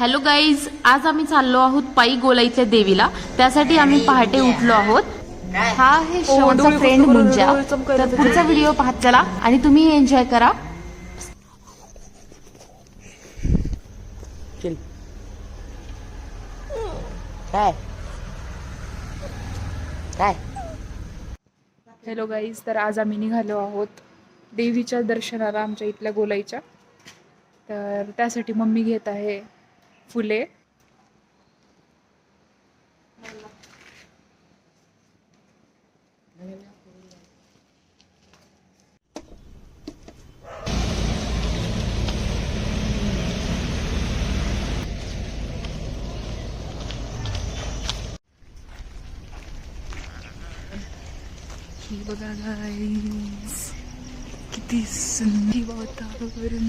Hello guys आज आम्ही चाललो आहोत पायी गोलाईच्या देवीला. त्यासाठी आम्ही पहाटे उठलो आहोत. हा आहे शेवटचा फ्रेंड मुंजा. तर पुढचा व्हिडिओ पाहत चला आणि तुम्ही एन्जॉय करा. चिल. काय? काय? हॅलो गाईज तर आज आम्ही निघालो आहोत देवीच्या दर्शनाला आमच्या इथल्या गोलाईच्या. तर त्यासाठी मम्मी घेत आहे. फुले. बघा गाईस किती सुंदर वातावरण.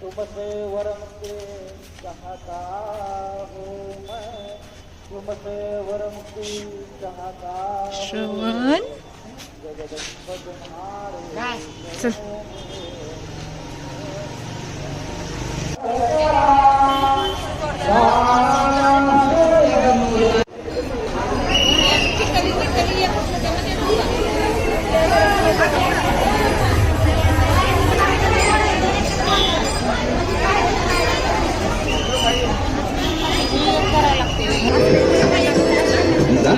तुमसे वरम के चाहता हूँ मैं तुमसे वरम की चाहता श्रवण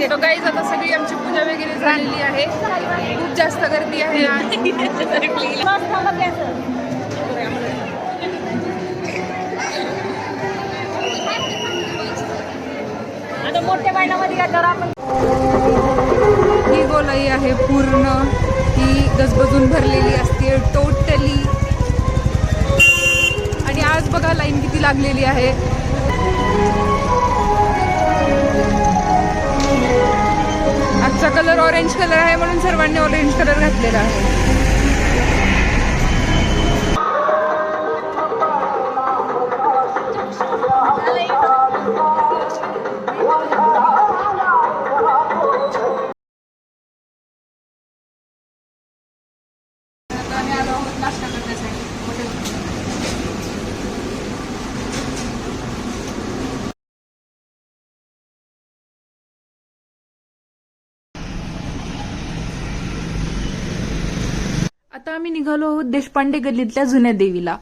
चल तो गाईज आता सगळी आमची पूजा वगैरे झालेली आहे. खूप जास्त गर्दी आहे. आता मोठ्या आपण. ही गोलाई आहे पूर्ण. ही गजबजून भरलेली असते टोटली आणि आज बघा लाईन किती लागलेली आहे. आजचा कलर ऑरेंज कलर आहे म्हणून सर्वांनी ऑरेंज कलर घातलेला आहे. आता आम्ही निघालो आहोत देशपांडे गल्लीतल्या जुन्या देवीला.